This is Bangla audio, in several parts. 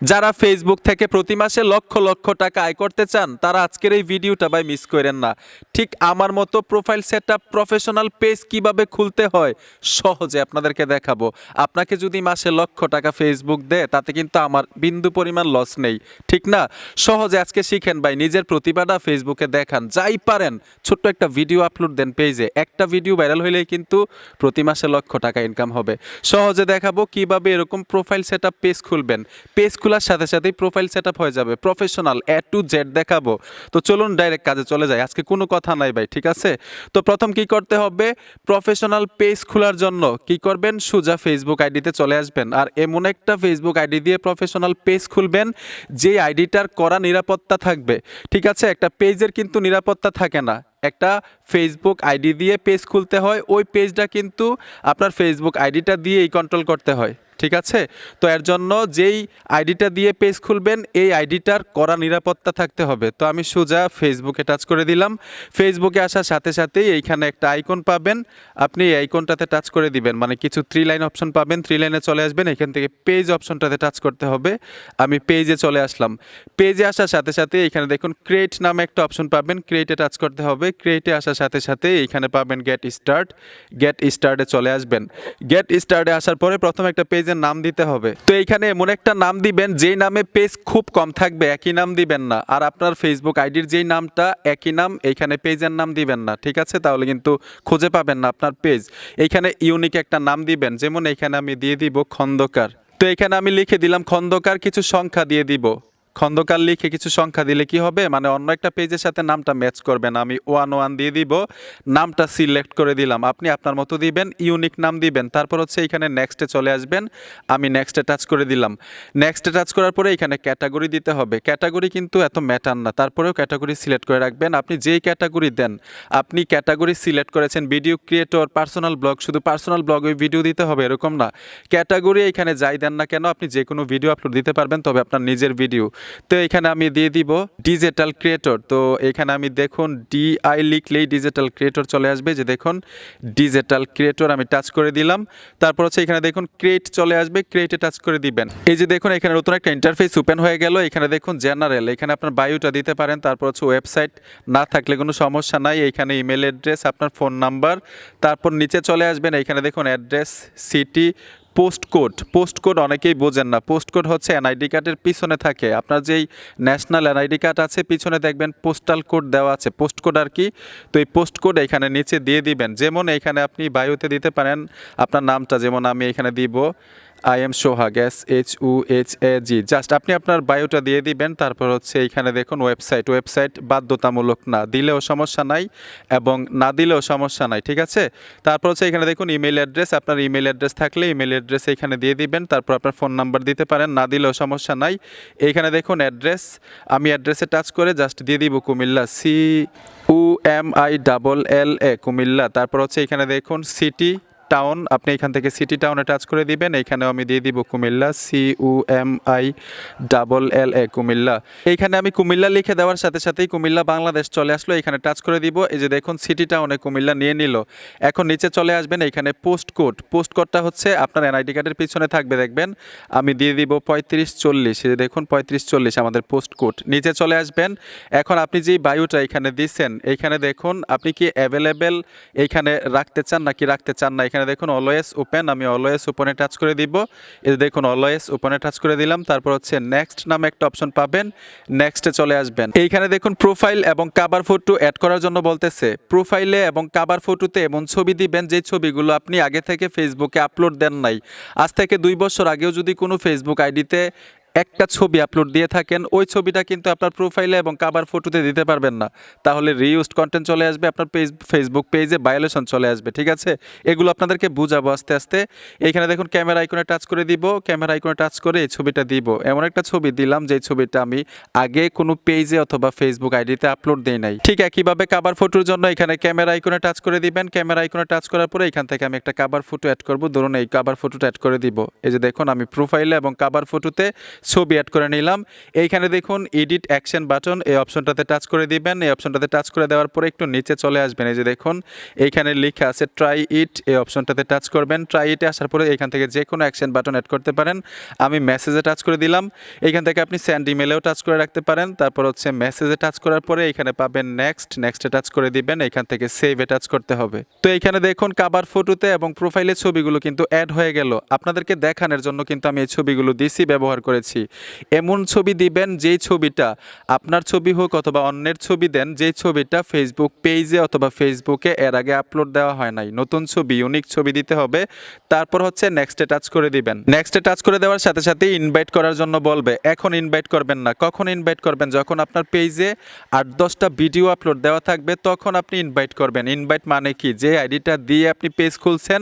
যারা ফেসবুক থেকে প্রতি মাসে লক্ষ লক্ষ টাকা আয় করতে চান, তারা আজকের এই ভিডিওটা ভাই মিস করেন না। ঠিক আমার মতো profile set up professional page কীভাবে খুলতে হয়, সহজে আপনাদেরকে দেখাবো। আপনাকে যদি মাসে লক্ষ টাকা ফেসবুক দেয়, তাতে কিন্তু আমার বিন্দু পরিমাণ লস নেই। ঠিক না? সহজে আজকে শিখেন ভাই, নিজের প্রতিভাটা ফেসবুকে দেখান। যাই পারেন, ছোট্ট একটা ভিডিও আপলোড দেন পেজে একটা ভিডিও ভাইরাল হইলেই কিন্তু প্রতি মাসে লক্ষ টাকা ইনকাম হবে। সহজে দেখাবো কীভাবে এরকম প্রোফাইল সেট আপ পেজ খুলবেন। পেজ খোলার সাথে সাথেই প্রোফাইল সেট হয়ে যাবে। প্রফেশনাল এ টু জেড দেখাবো। তো চলুন ডাইরেক্ট কাজে চলে যাই। আজকে কোনো কথা নাই ভাই, ঠিক আছে? তো প্রথম কি করতে হবে? প্রফেশনাল পেজ খোলার জন্য কি করবেন? সোজা ফেসবুক আইডিতে চলে আসবেন। আর এমন একটা ফেসবুক আইডি দিয়ে প্রফেশনাল পেজ খুলবেন যে আইডিটার করা নিরাপত্তা থাকবে। ঠিক আছে? একটা পেজের কিন্তু নিরাপত্তা থাকে না। একটা ফেসবুক আইডি দিয়ে পেজ খুলতে হয়। ওই পেজটা কিন্তু আপনার ফেসবুক আইডিটা দিয়েই কন্ট্রোল করতে হয়। ঠিক আছে? তো এর জন্য যেই আইডিটা দিয়ে পেজ খুলবেন, এই আইডিটার করা নিরাপত্তা থাকতে হবে। তো আমি সোজা ফেসবুকে টাচ করে দিলাম। ফেসবুকে আসার সাথে সাথেই এইখানে একটা আইকন পাবেন। আপনি এই আইকনটাতে টাচ করে দিবেন। মানে কিছু থ্রি লাইন অপশন পাবেন। থ্রি লাইনে চলে আসবেন। এখান থেকে পেজ অপশনটাতে টাচ করতে হবে। আমি পেজে চলে আসলাম। পেজে আসার সাথে সাথে এখানে দেখুন ক্রিয়েট নামে একটা অপশন পাবেন। ক্রিয়েটে টাচ করতে হবে। ক্রিয়েটে আসার সাথে সাথে এইখানে পাবেন গেট স্টার্ট গেট স্টার্টে চলে আসবেন। গেট স্টার্টে আসার পরে প্রথম একটা পেজের নাম দিতে হবে। তো এইখানে এমন একটা নাম দিবেন, যেই নামে পেজ খুব কম থাকবে, একই নাম দিবেন না। আর আপনার ফেসবুক আইডির যেই নামটা, একই নাম এইখানে পেজের নাম দিবেন না, ঠিক আছে? তাহলে কিন্তু খুঁজে পাবেন না আপনার পেজ এইখানে ইউনিক একটা নাম দিবেন, যেমন এখানে আমি দিয়ে দিব খন্দকার। তো এখানে আমি লিখে দিলাম খন্দকার, কিছু সংখ্যা দিয়ে দিব। খন্দকার লিখে কিছু সংখ্যা দিলে কি হবে? মানে অন্য একটা পেজের সাথে নামটা ম্যাচ করবে না। আমি ওয়ান ওয়ান দিয়ে দিব। নামটা সিলেক্ট করে দিলাম। আপনি আপনার মতো দিবেন ইউনিক নাম দিবেন। তারপর হচ্ছে এখানে নেক্সটে চলে আসবেন। আমি নেক্সটে টাচ করে দিলাম। নেক্সটে টাচ করার পরে এখানে ক্যাটাগরি দিতে হবে। ক্যাটাগরি কিন্তু এত ম্যাটার না। তারপরেও ক্যাটাগরি সিলেক্ট করে রাখবেন। আপনি যেই ক্যাটাগরি দেন, আপনি ক্যাটাগরি সিলেক্ট করেছেন ভিডিও ক্রিয়েটর পার্সোনাল ব্লগ শুধু পার্সোনাল ব্লগে ভিডিও দিতে হবে, এরকম না। ক্যাটাগরি এখানে যাই দেন না কেন, আপনি যে কোনো ভিডিও আপলোড দিতে পারবেন, তবে আপনার নিজের ভিডিও তো এখানে আমি দিয়ে দিব ডিজিটাল ক্রিয়েটর তো এখানে আমি দেখুন ডিআই লিখলেই ডিজিটাল ক্রিয়েটর চলে আসবে। যে দেখুন ডিজিটাল ক্রিয়েটর আমি টাচ করে দিলাম। তারপর হচ্ছে এখানে দেখুন ক্রিয়েট চলে আসবে। ক্রিয়েটে টাচ করে দিবেন। এই যে দেখুন, এখানে নতুন একটা ইন্টারফেস ওপেন হয়ে গেল। এখানে দেখুন জেনারেল এখানে আপনার বায়োটা দিতে পারেন। তারপর হচ্ছে ওয়েবসাইট না থাকলে কোনো সমস্যা নাই। এখানে ইমেল অ্যাড্রেস আপনার ফোন নাম্বার তারপর নিচে চলে আসবেন। এখানে দেখুন address city post code post code অনেকেই বোঝেন না। পোস্ট কোড হচ্ছে এনআইডি কার্ডের পিছনে থাকে। আপনার যেই ন্যাশনাল এনআইডি কার্ড আছে, পিছনে দেখবেন পোস্টাল কোড দেওয়া আছে। পোস্ট কোড আর কি। তো এই পোস্ট কোড এখানে নিচে দিয়ে দিবেন। যেমন এখানে আপনি বায়ুতে দিতে পারেন, আপনার নামটা যেমন আমি এখানে দিব। I am Sohag H U H A G just আপনি আপনার বায়োটা দিয়ে দিবেন, তারপর হচ্ছে এইখানে দেখুন ওয়েবসাইট ওয়েবসাইট বাধ্যতামূলক না, দিলেও সমস্যা নাই এবং না দিলেও সমস্যা নাই, ঠিক আছে? তারপর হচ্ছে এখানে দেখুন ইমেল অ্যাড্রেস আপনার ইমেল অ্যাড্রেস থাকলে ইমেল অ্যাড্রেস এখানে দিয়ে দিবেন, তারপর আপনার ফোন নাম্বার দিতে পারেন, না দিলেও সমস্যা নাই। এইখানে দেখুন অ্যাড্রেস আমি অ্যাড্রেসে টাচ করে জাস্ট দিয়ে দিব Cumilla C U M I double L A Cumilla. তারপর হচ্ছে এখানে দেখুন সিটি টাউন আপনি এখান থেকে সিটি টাউনে টাচ করে দিবেন। এইখানেও আমি দিয়ে দিব Cumilla C U M I double L A Cumilla. এইখানে আমি কুমিল্লা লিখে দেওয়ার সাথে সাথেই কুমিল্লা বাংলাদেশ চলে আসলো। এখানে টাচ করে দিব। এই যে দেখুন সিটি টাউনে কুমিল্লা নিয়ে নিল। এখন নিচে চলে আসবেন এইখানে পোস্ট কোড পোস্ট কোডটা হচ্ছে আপনার এনআইডি কার্ডের পিছনে থাকবে, দেখবেন। আমি দিয়ে দিব পঁয়ত্রিশ চল্লিশ। এই যে দেখুন, পঁয়ত্রিশ চল্লিশ আমাদের পোস্ট কোড নিচে চলে আসবেন। এখন আপনি যেই বায়ুটা এখানে দিচ্ছেন এইখানে দেখুন, আপনি কি অ্যাভেলেবেল এইখানে রাখতে চান নাকি রাখতে চান না? এখানে দেখুন অলওয়েজ ওপেন আমি অলওয়েজ ওপেনে টাচ করে দিব। যে দেখুন অলওয়েজ ওপেনে টাচ করে দিলাম, তারপর হচ্ছে নেক্সট নামে একটা অপশন পাবেন নেক্সটে চলে আসবেন। এইখানে দেখুন প্রোফাইল এবং কাভার ফটো অ্যাড করার জন্য বলতেছে প্রোফাইলে এবং কাভার ফটোতে এমন ছবি দিবেন যে ছবিগুলো আপনি আগে থেকে ফেসবুকে আপলোড দেন নাই। আজ থেকে দুই বছর আগেও যদি কোনো ফেসবুক আইডিতে একটা ছবি আপলোড দিয়ে থাকেন, ওই ছবিটা কিন্তু আপনার প্রোফাইলে এবং কাবার ফটোতে দিতে পারবেন না। তাহলে রিউজড কন্টেন্ট চলে আসবে, আপনার পেজ ফেসবুক পেজে ভায়োলেশন চলে আসবে, ঠিক আছে? এগুলো আপনাদেরকে বুঝাবো আস্তে আস্তে। এখানে দেখুন ক্যামেরা আইকনে টাচ করে দিব ক্যামেরা আইকনে টাচ করে এই ছবিটা দিব। এমন একটা ছবি দিলাম যে ছবিটা আমি আগে কোনো পেজে অথবা ফেসবুক আইডিতে আপলোড দেই নাই। ঠিক একইভাবে কাবার ফটোর জন্য এখানে ক্যামেরা আইকনে টাচ করে দিবেন। ক্যামেরা আইকনে টাচ করার পরে এখান থেকে আমি একটা কাবার ফটো অ্যাড করব। ধরুন এই কাবার ফটোটা অ্যাড করে দিব। এই যে দেখুন, আমি প্রোফাইলে এবং কাবার ফটোতে ছবি অ্যাড করে নিলাম। এইখানে দেখুন এডিট অ্যাকশন বাটন এই অপশনটাতে টাচ করে দিবেন। এই অপশনটাতে টাচ করে দেওয়ার পরে একটু নিচে চলে আসবেন। এই যে দেখুন, এইখানে লেখা আছে ট্রাই ইট এই অপশনটাতে টাচ করবেন। ট্রাই ইটে আসার পরে এখান থেকে যে কোনো অ্যাকশন বাটন অ্যাড করতে পারেন। আমি মেসেজে টাচ করে দিলাম। এখান থেকে আপনি স্যান্ড ইমেলেও টাচ করে রাখতে পারেন। তারপর হচ্ছে মেসেজে টাচ করার পরে এখানে পাবেন নেক্সট নেক্সটে টাচ করে দিবেন। এখান থেকে সেভে টাচ করতে হবে। তো এইখানে দেখুন কাবার ফটোতে এবং প্রোফাইলে ছবিগুলো কিন্তু অ্যাড হয়ে গেল। আপনাদেরকে দেখানোর জন্য কিন্তু আমি এই ছবিগুলো দিছি, ব্যবহার করেছি। এমন ছবি দিবেন যেই ছবিটা আপনার ছবি হোক অথবা অন্যের ছবি দেন, যেই ছবিটা ফেসবুক পেজে অথবা ফেসবুকে এর আগে আপলোড দেওয়া হয় নাই। নতুন ছবি ইউনিক ছবি দিতে হবে। তারপর হচ্ছে নেক্সটে টাচ করে দিবেন। নেক্সটে টাচ করে দেওয়ার সাথে সাথে ইনভাইট করার জন্য বলবে, এখন ইনভাইট করবেন না। কখন ইনভাইট করবেন? যখন আপনার পেজে আট দশটা ভিডিও আপলোড দেওয়া থাকবে, তখন আপনি ইনভাইট করবেন। ইনভাইট মানে কি? যে আইডিটা দিয়ে আপনি পেজ খুলছেন,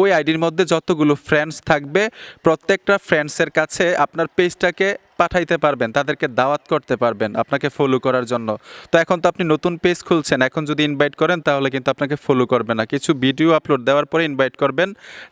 ওই আইডির মধ্যে যতগুলো ফ্রেন্ডস থাকবে, প্রত্যেকটা ফ্রেন্ডসের কাছে আপনার পেজটাকে পাঠাইতে পারবেন, তাদেরকে দাওয়াত করতে পারবেন আপনাকে ফলো করার জন্য। তো এখন তো আপনি নতুন পেজ খুলছেন, এখন যদি ইনভাইট করেন তাহলে কিন্তু আপনাকে ফলো করবে না। কিছু ভিডিও আপলোড দেওয়ার পরে ইনভাইট করবেন,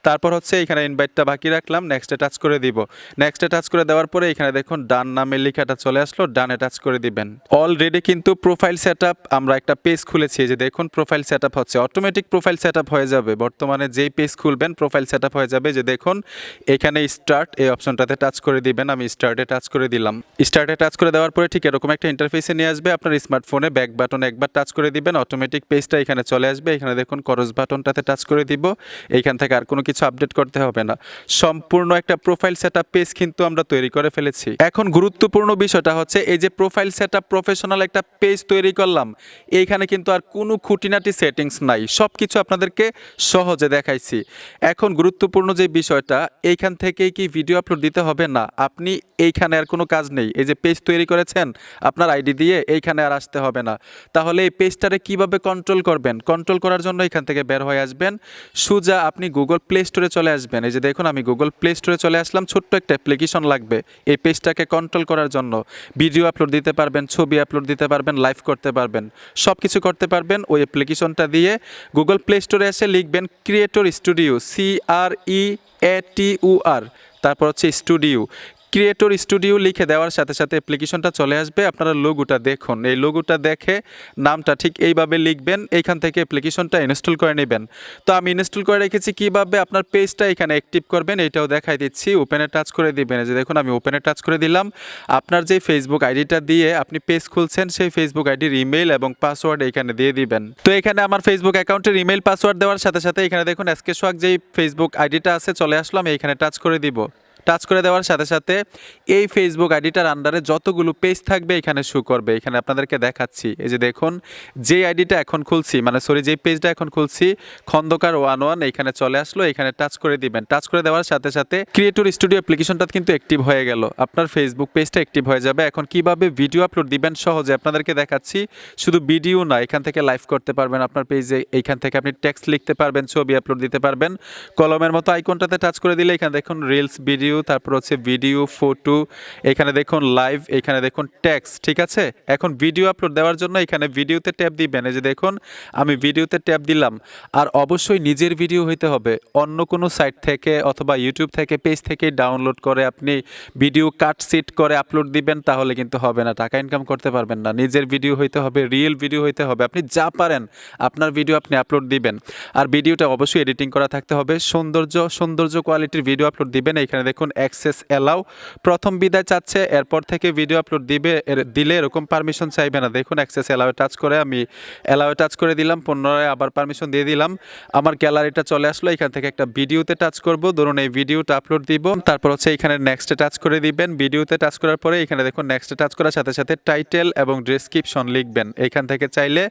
তারপর হচ্ছে এখানে ইনভাইটটা বাকি রাখলাম নেক্সটে টাচ করে দিব। নেক্সটে টাচ করে দেওয়ার পরে এখানে দেখুন ডান নামের লেখাটা চলে আসলো, ডানে টাচ করে দিবেন। অলরেডি কিন্তু প্রোফাইল সেট আমরা একটা পেজ খুলেছি যে দেখুন প্রোফাইল সেট হচ্ছে। অটোমেটিক প্রোফাইল সেট হয়ে যাবে, বর্তমানে যেই পেজ খুলবেন প্রোফাইল সেট হয়ে যাবে, যে দেখুন এখানে স্টার্ট এই অপশনটাতে টাচ করে দিবেন, আমি স্টার্টে টাচ করে দিলাম। স্টার্টে টাচ করে দেওয়ার পরে ঠিক এরকম একটা ইন্টারফেসে নিয়ে আসবে। আপনার স্মার্টফোনে ব্যাক বাটন একবার টাচ করে দিবেন। অটোমেটিক পেজটা এখানে চলে আসবে। এখানে দেখুন করস বাটনটাতে টাচ করে দিব। এইখান থেকে আর কোনো কিছু আপডেট করতে হবে না। সম্পূর্ণ একটা প্রোফাইল সেট পেজ কিন্তু আমরা তৈরি করে ফেলেছি। এখন গুরুত্বপূর্ণ বিষয়টা হচ্ছে এই যে প্রোফাইল সেট প্রফেশনাল একটা পেজ তৈরি করলাম, এইখানে কিন্তু আর কোনো খুঁটিনাটি সেটিংস নাই। সব কিছু আপনাদেরকে সহজে দেখাইছি। এখন গুরুত্বপূর্ণ যে বিষয়টা, এইখান থেকেই কি ভিডিও আপলোড দিতে হবে না? আপনি এইখানে আর কোনো কাজ নেই। এই যে পেজ তৈরি করেছেন, আপনার আইডি দিয়ে এইখানে আর আসতে হবে না। তাহলে এই পেজটারে কীভাবে কন্ট্রোল করবেন? কন্ট্রোল করার জন্য এখান থেকে বের হয়ে আসবেন। সুজা আপনি গুগল প্লে স্টোরে চলে আসবেন। এই যে দেখুন, আমি গুগল প্লে স্টোরে চলে আসলাম, ছোট্ট একটা অ্যাপ্লিকেশন লাগবে এই পেজটাকে কন্ট্রোল করার জন্য। ভিডিও আপলোড দিতে পারবেন, ছবি আপলোড দিতে পারবেন লাইভ করতে পারবেন। সব কিছু করতে পারবেন ওই অ্যাপ্লিকেশনটা দিয়ে। গুগল প্লে স্টোরে এসে লিখবেন creator studio C R E A T তারপর হচ্ছে স্টুডিও ক্রিয়েটর স্টুডিও লিখে দেওয়ার সাথে সাথে অ্যাপ্লিকেশনটা চলে আসবে। আপনারা লোগোটা দেখুন। এই লোগোটা দেখে নামটা ঠিক এইভাবে লিখবেন। এইখান থেকে অ্যাপ্লিকেশনটা ইনস্টল করে নেবেন। তো আমি ইনস্টল করে রেখেছি কীভাবে? আপনার পেজটা এখানে অ্যাক্টিভ করবেন। এটাও দেখাই দিচ্ছি। ওপেনে টাচ করে দিবেন। যে দেখুন, আমি ওপেনে টাচ করে দিলাম। আপনার যে ফেসবুক আইডিটা দিয়ে আপনি পেজ খুলছেন, সেই ফেসবুক আইডির ইমেল এবং পাসওয়ার্ড এখানে দিয়ে দিবেন। তো এখানে আমার ফেসবুক অ্যাকাউন্টের ইমেল পাসওয়ার্ড দেওয়ার সাথে সাথে এখানে দেখুন এসকে সোয়াক যেই ফেসবুক আইডিটা আছে, চলে আসলো। আমি এখানে টাচ করে দিব। টাচ করে দেওয়ার সাথে সাথে এই ফেসবুক আইডিটার আন্ডারে যতগুলো পেজ থাকবে এখানে শো করবে। এখানে আপনাদেরকে দেখাচ্ছি। এই যে দেখুন, যে আইডিটা এখন খুলছি মানে সরি যে পেজটা এখন খুলছি, খন্দকার ওয়ান ওয়ান, এখানে চলে আসলো, এখানে টাচ করে দিবেন। টাচ করে দেওয়ার সাথে সাথে ক্রিয়েটর স্টুডিও অ্যাপ্লিকেশনটা কিন্তু অ্যাক্টিভ হয়ে গেল। আপনার ফেসবুক পেজটা অ্যাক্টিভ হয়ে যাবে। এখন কীভাবে ভিডিও আপলোড দিবেন সহজে আপনাদেরকে দেখাচ্ছি। শুধু ভিডিও না, এখান থেকে লাইভ করতে পারবেন আপনার পেজে এইখান থেকে আপনি টেক্সট লিখতে পারবেন, ছবি আপলোড দিতে পারবেন। কলমের মতো আইকনটাতে টাচ করে দিলে এখানে দেখুন রিলস ভিডিও তারপর হচ্ছে ভিডিও, ফটো, এখানে দেখুন লাইভ এখানে দেখুন টেক্সট ঠিক আছে? এখন ভিডিও আপলোড দেওয়ার জন্য এখানে ভিডিওতে ট্যাপ দিবেন। এই যে দেখুন, আমি ভিডিওতে ট্যাপ দিলাম। আর অবশ্যই নিজের ভিডিও হইতে হবে। অন্য কোনো সাইট থেকে অথবা ইউটিউব থেকে পেজ থেকে ডাউনলোড করে আপনি ভিডিও কাট সিট করে আপলোড দিবেন, তাহলে কিন্তু হবে না। টাকা ইনকাম করতে পারবেন না। নিজের ভিডিও হইতে হবে রিয়েল ভিডিও হইতে হবে। আপনি যা পারেন, আপনার ভিডিও আপনি আপলোড দিবেন। আর ভিডিওটা অবশ্যই এডিটিং করা থাকতে হবে। সৌন্দর্য সৌন্দর্য কোয়ালিটির ভিডিও আপলোড দিবেন। এখানে দেখুন অ্যাক্সেস অ্যালাউ। প্রথম বিদায় চাচ্ছে, এরপর থেকে ভিডিও আপলোড দিবে দিলে এরকম পারমিশন চাইবে না। দেখুন, অ্যাক্সেস অ্যালাউয়ে টাচ করে আমি অ্যালাউয়ে টাচ করে দিলাম, পুনরায় আবার পারমিশন দিয়ে দিলাম। আমার গ্যালারিটা চলে আসলো, এখান থেকে একটা ভিডিওতে টাচ করব। ধরুন, এই ভিডিওটা আপলোড দিব, তারপর হচ্ছে এখানে নেক্সটে টাচ করে দিবেন। ভিডিওতে টাচ করার পরে এখানে দেখুন নেক্সটে টাচ করার সাথে সাথে টাইটেল এবং ডেসক্রিপশন লিখবেন। এখান থেকে চাইলে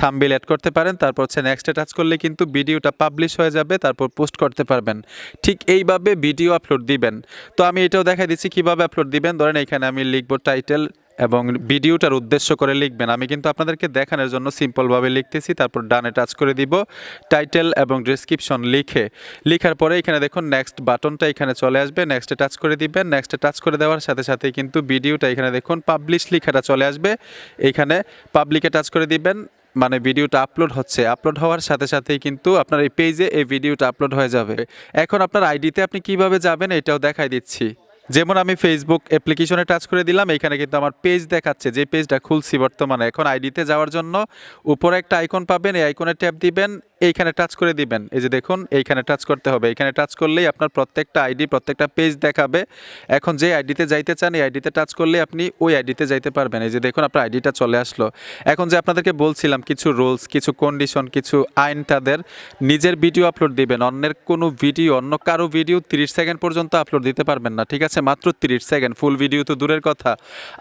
থাম্বিল অ্যাড করতে পারেন, তারপর হচ্ছে নেক্সটে টাচ করলে কিন্তু ভিডিওটা পাবলিশ হয়ে যাবে, তারপর পোস্ট করতে পারবেন। ঠিক এইভাবে ভিডিও আপলোড দিবেন। তো আমি এটাও দেখাই দিচ্ছি কীভাবে আপলোড দিবেন। ধরেন এখানে আমি লিখব টাইটেল এবং ভিডিওটার উদ্দেশ্য করে লিখবেন। আমি কিন্তু আপনাদেরকে দেখানোর জন্য সিম্পলভাবে লিখতেছি, তারপর ডানে টাচ করে দিব টাইটেল এবং ডিসক্রিপশন লিখে। লিখার পরে এখানে দেখুন নেক্সট বাটনটা এখানে চলে আসবে নেক্সটে টাচ করে দিবেন। নেক্সটে টাচ করে দেওয়ার সাথে সাথে কিন্তু ভিডিওটা এখানে দেখুন পাবলিশ লেখাটা চলে আসবে। এখানে পাবলিকে টাচ করে দিবেন। মানে ভিডিওটা আপলোড হচ্ছে। আপলোড হওয়ার সাথে সাথেই কিন্তু আপনার এই পেজে এই ভিডিওটা আপলোড হয়ে যাবে। এখন আপনার আইডিতে আপনি কীভাবে যাবেন এটাও দেখাই দিচ্ছি। যেমন আমি ফেসবুক অ্যাপ্লিকেশনে টাচ করে দিলাম, এখানে কিন্তু আমার পেজ দেখাচ্ছে। যে পেজটা খুলছি বর্তমানে, এখন আইডিতে যাওয়ার জন্য উপরে একটা আইকন পাবেন, এই আইকনে ট্যাপ দিবেন, এইখানে টাচ করে দিবেন। এই যে দেখুন, এইখানে টাচ করতে হবে। এইখানে টাচ করলেই আপনার প্রত্যেকটা আইডি প্রত্যেকটা পেজ দেখাবে। এখন যে আইডিতে যাইতে চান, এই আইডিতে টাচ করলে আপনি ওই আইডিতে যাইতে পারবেন। এই যে দেখুন, আপনার আইডিটা চলে আসলো। এখন যে আপনাদেরকে বলছিলাম, কিছু রুলস কিছু কন্ডিশন কিছু আইন তাদের, নিজের ভিডিও আপলোড দিবেন। অন্যের কোনো ভিডিও অন্য কারও ভিডিও তিরিশ সেকেন্ড পর্যন্ত আপলোড দিতে পারবেন না, ঠিক আছে? মাত্র তিরিশ সেকেন্ড। ফুল ভিডিও তো দূরের কথা।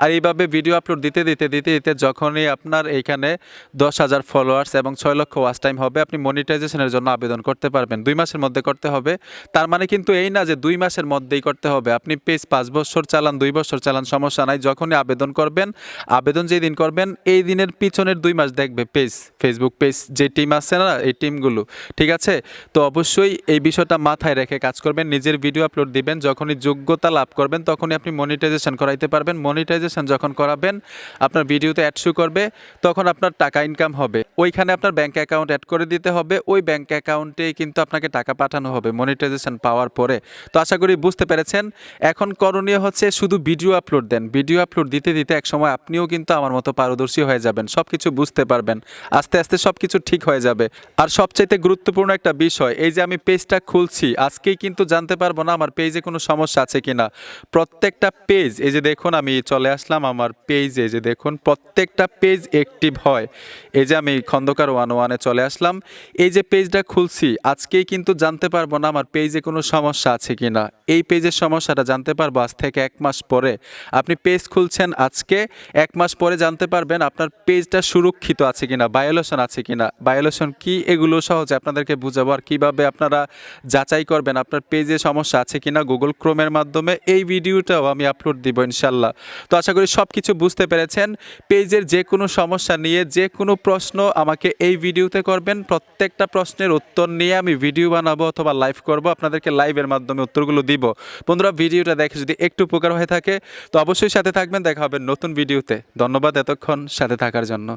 আর এইভাবে ভিডিও আপলোড দিতে দিতে দিতে দিতে যখনই আপনার এইখানে দশ হাজার ফলোয়ার্স এবং ছয় লক্ষ ওয়াচ টাইম হবে, আপনি মনিটাইজেশনের জন্য আবেদন করতে পারবেন। দুই মাসের মধ্যে করতে হবে। তার মানে কিন্তু এই না যে দুই মাসের মধ্যেই করতে হবে। আপনি পেজ পাঁচ বছর চালান, দুই বছর চালান, সমস্যা নাই। যখনই আবেদন করবেন, আবেদন যেই দিন করবেন, এই দিনের পিছনের দুই মাস দেখবে পেজ ফেসবুক পেজ যে টিম আছে না, এই টিমগুলো ঠিক আছে? তো অবশ্যই এই বিষয়টা মাথায় রেখে কাজ করবেন। নিজের ভিডিও আপলোড দিবেন। যখনই যোগ্যতা লাভ করবেন, তখনই আপনি মনিটাইজেশন করাইতে পারবেন। মনিটাইজেশন যখন করাবেন, আপনার ভিডিওতে অ্যাড শু করবে, তখন আপনার টাকা ইনকাম হবে। ওইখানে আপনার ব্যাঙ্ক অ্যাকাউন্ট অ্যাড করে দিতে হবে, ওই ব্যাঙ্ক অ্যাকাউন্টে কিন্তু আপনাকে টাকা পাঠানো হবে মনিটাইজেশন পাওয়ার পরে। তো আশা করি বুঝতে পেরেছেন, এখন করণীয় হচ্ছে শুধু ভিডিও আপলোড দেন। ভিডিও আপলোড দিতে দিতে এক সময় আপনিও কিন্তু আমার মতো পারদর্শী হয়ে যাবেন সব কিছু বুঝতে পারবেন। আস্তে আস্তে সব কিছু ঠিক হয়ে যাবে। আর সবচাইতে গুরুত্বপূর্ণ একটা বিষয়, এই যে আমি পেজটা খুলছি, আজকেই কিন্তু জানতে পারব না আমার পেজে কোনো সমস্যা আছে কিনা। প্রত্যেকটা পেজ, এই যে দেখুন আমি চলে আসলাম আমার পেজে যে দেখুন প্রত্যেকটা পেজ অ্যাক্টিভ হয়। এই যে আমি খন্দকার ওয়ান ওয়ানে চলে আসলাম। এই যে পেজটা খুলছি, আজকেই কিন্তু জানতে পারব না আমার পেজে কোনো সমস্যা আছে কি না। এই পেজের সমস্যাটা জানতে পারব আজ থেকে এক মাস পরে। আপনি পেজ খুলছেন আজকে, এক মাস পরে জানতে পারবেন আপনার পেজটা সুরক্ষিত আছে কিনা বায়োলেশন আছে কিনা বায়োলেশন কি, এগুলো সহজে আপনাদেরকে বুঝাবো আর কীভাবে আপনারা যাচাই করবেন আপনার পেজে সমস্যা আছে কিনা গুগল ক্রোমের মাধ্যমে এই ভিডিওটাও আমি আপলোড দিব ইনশাল্লাহ। তো আশা করি সব কিছু বুঝতে পেরেছেন। পেজের যে কোনো সমস্যা নিয়ে যে কোনো প্রশ্ন আমাকে এই ভিডিওতে করবেন। প্রত্যেকটা প্রশ্নের উত্তর নিয়ে আমি ভিডিও বানাবো অথবা লাইভ করব। আপনাদেরকে লাইভের মাধ্যমে উত্তরগুলো দিব। বন্ধুরা, ভিডিওটা দেখে যদি একটু উপকার হয়ে থাকে, তো অবশ্যই সাথে থাকবেন। দেখা হবে নতুন ভিডিওতে। ধন্যবাদ এতক্ষণ সাথে থাকার জন্য।